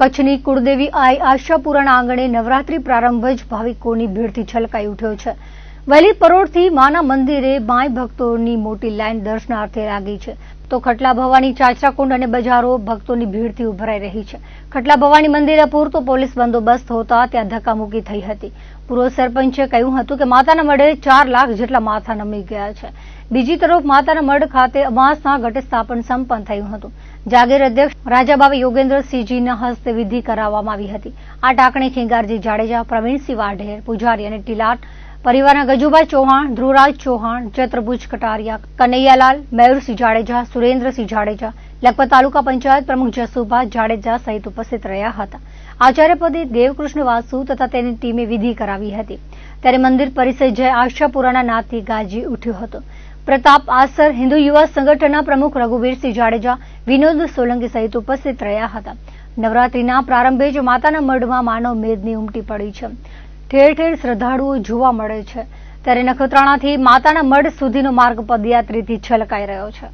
કચ્છની કુળદેવી આઈ આશાપુરાના આંગણે નવરાત્રી પ્રારંભ જ ભાવિકોની ભીડથી છલકાઈ ઉઠ્યો છે. વહેલી પરોળથી માના મંદિરે માય ભક્તોની મોટી લાઇન દર્શનાર્થે લાગી છે. તો ખટલા ભવાની ચાચરાકુંડ અને બજારો ભક્તોની ભીડથી ઉભરાઈ રહી છે. ખટલા ભવાની મંદિરે પૂરતો પોલીસ બંદોબસ્ત હોતા ત્યાં ધક્કામુક્કી થઈ હતી. પૂર્વ સરપંચે કહ્યું હતું કે માતાના મઢે ચાર લાખ જેટલા માથા નમી ગયા છે. બીજી તરફ માતાના મઢ ખાતે અમાસના ઘટસ્થાપન સંપન્ન થયું હતું. જાગીર અધ્યક્ષ રાજાબાવા યોગેન્દ્રસિંહજીના હસ્તે વિધિ કરાવવામાં આવી હતી. આ ટાંકણી ખેંગારજી જાડેજા, પ્રવીણસિંહ વાઢેર, પૂજારી અને ટીલાટ પરિવારના ગજુભાઈ ચૌહાણ, ધ્રુવરાજ ચૌહાણ, ચત્રભુજ કટારિયા, કનૈયાલાલ, મયુરસિંહ જાડેજા, સુરેન્દ્રસિંહ જાડેજા, લખપત તાલુકા પંચાયત પ્રમુખ જસુભા જાડેજા સહિત ઉપસ્થિત રહ્યા હતા. આચાર્યપદે દેવકૃષ્ણ વાસુ તથા તેની ટીમે વિધિ કરાવી હતી. ત્યારે મંદિર પરિસર જય આશાપુરાના નાદથી ગાજી ઉઠ્યો હતો. પ્રતાપ આસર હિન્દુ યુવા સંગઠનના પ્રમુખ રઘુવીરસિંહ જાડેજા, વિનોદ સોલંકી સહિત ઉપસ્થિત રહ્યા હતા. નવરાત્રીના પ્રારંભે જ માતાના મઢમાં માનવ મેદની ઉમટી પડી છે. ઠેર ઠેર શ્રદ્ધાળુઓ જોવા મળે છે. ત્યારે નખત્રાણાથી માતાના મઢ સુધીનો માર્ગ પદયાત્રીથી છલકાઈ રહ્યો છે.